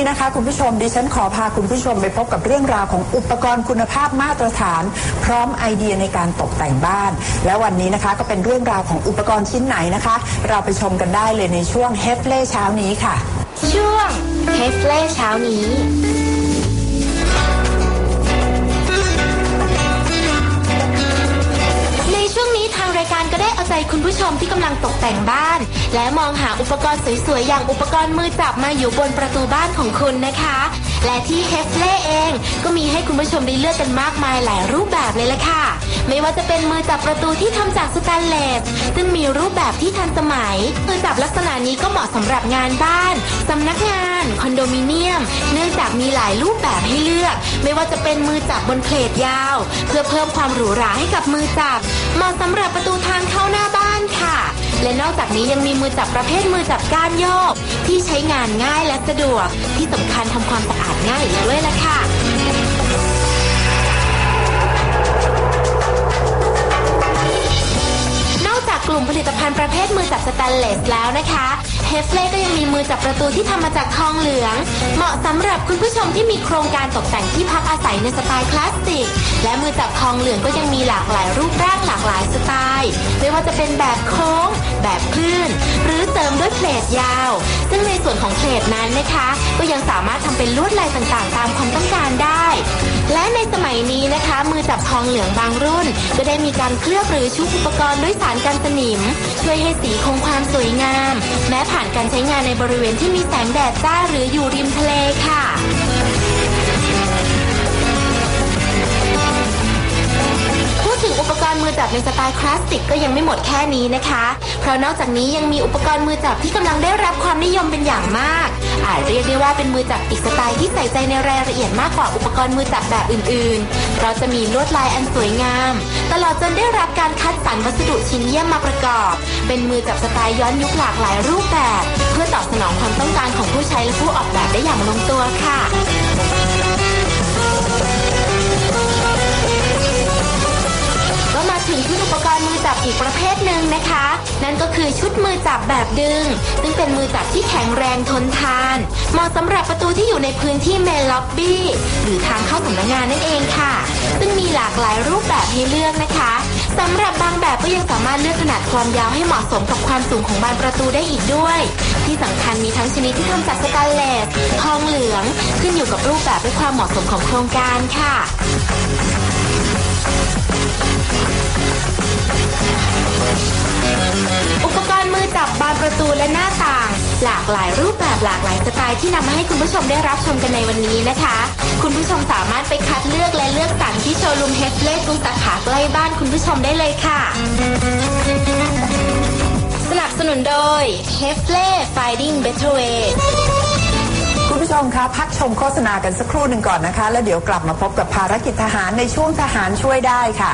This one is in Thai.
นี้นะคะ คุณผู้ชมดิฉันขอพาคุณผู้ชมไปพบกับเรื่องราวของอุปกรณ์คุณภาพมาตรฐาน พร้อมไอเดียในการตกแต่งบ้าน และวันนี้นะคะก็เป็นเรื่องราวของอุปกรณ์ชิ้นไหนนะคะ เราไปชมกันได้เลยในช่วงเฮฟเล่เช้านี้ค่ะ ช่วงเทสเล่เช้านี้ในช่วงนี้ทางรายการก็ได้เอาใจคุณผู้ชมที่กำลังตกแต่งบ้าน และมองหาอุปกรณ์สวยๆ อย่างอุปกรณ์มือจับมาอยู่บนประตูบ้านของคุณนะคะ และที่เฮฟเล่เองก็มีให้คุณผู้ชมได้เลือกกันมากมายหลายรูปแบบเลยละค่ะ ไม่ว่าจะเป็นมือจับประตูที่ทำจากสแตนเลสซึ่งมีรูปแบบที่ทันสมัย มือจับลักษณะนี้ก็เหมาะสำหรับงานบ้านสำนักงาน คอนโดมิเนียม เนื่องจากมีหลายรูปแบบให้เลือก ไม่ว่าจะเป็นมือจับบนเพลทยาว เพื่อเพิ่มความหรูหราให้กับมือจับ เหมาะสำหรับประตูทางเข้าหน้าบ้านค่ะ และนอกจากนี้ยังมีมือจับประเภทมือจับก้านโยก ที่ใช้งานง่ายและสะดวก ที่สำคัญทำความสะอาดง่ายอีกด้วยละค่ะ ประเภทมือจับสแตนเลสแล้วนะคะเฮฟเล่ก็ยังมีมือจับประตูที่ทำมาจากทองเหลือง เหมาะสำหรับคุณผู้ชมที่มีโครงการตกแต่งที่พักอาศัยในสไตล์คลาสสิก และมือจับทองเหลืองก็ยังมีหลากหลายรูปร่างหลากหลายสไตล์ไม่ว่าจะเป็นแบบโค้ง แบบคลื่น หรือเติมด้วยเพลทยาว ซึ่งในส่วนของเพลทนั้นนะคะ ก็ยังสามารถทำเป็นลวดลายต่างๆ ตามความต้องการได้ และในสมัยนี้นะคะ จับทองเหลืองบางรุ่น ก็ได้มีการเคลือบหรือชุบอุปกรณ์ด้วยสารกันสนิม ช่วยให้สีคงความสวยงาม แม้ผ่านการใช้งานในบริเวณที่มีแสงแดดจ้าหรืออยู่ริมทะเลค่ะ มือจับในสไตล์คลาสสิกก็ยังไม่หมดแค่นี้นะคะ เพราะนอกจากนี้ยังมีอุปกรณ์มือจับที่กำลังได้รับความนิยมเป็นอย่างมาก อาจเรียกได้ว่าเป็นมือจับอีกสไตล์ที่ใส่ใจในรายละเอียดมากกว่าอุปกรณ์มือจับแบบอื่นๆ เพราะจะมีลวดลายอันสวยงาม ตลอดจนได้รับการคัดสรรวัสดุชิ้นเยี่ยมมาประกอบ เป็นมือจับสไตล์ย้อนยุคหลากหลายรูปแบบ เพื่อตอบสนองความต้องการของผู้ใช้และผู้ออกแบบได้อย่างลงตัวค่ะ อีกประเภทหนึ่งนะคะ นั่นก็คือชุดมือจับแบบดึง ซึ่งเป็นมือจับที่แข็งแรงทนทาน เหมาะสำหรับประตูที่อยู่ในพื้นที่เมนล็อบบี้หรือทางเข้าสำนักงานนั่นเองค่ะ ซึ่งมีหลากหลายรูปแบบให้เลือกนะคะสำหรับบางแบบก็ยังสามารถเลือกขนาดความยาวให้เหมาะสมกับความสูงของบานประตูได้อีกด้วย ที่สำคัญมีทั้งชนิดที่ทำจากสแตนเลสทองเหลือง ขึ้นอยู่กับรูปแบบและความเหมาะสมของโครงการค่ะ อุปกรณ์มือจับบานประตูและหน้าต่าง หลากหลายรูปแบบหลากหลายสไตล์ที่นำมาให้คุณผู้ชมได้รับชมกันในวันนี้นะคะ คุณผู้ชมสามารถไปคัดเลือกและเลือกสรรที่โชว์รูมเฮฟเล่ทุกสาขาใกล้บ้านคุณผู้ชมได้เลยค่ะ สนับสนุนโดย h e f l e Finding Better Way มคะพักชมโฆษณากันสักครู่หนึ่งก่อนนะคะ แล้วเดี๋ยวกลับมาพบกับภารกิจทหารในช่วงทหารช่วยได้ค่ะ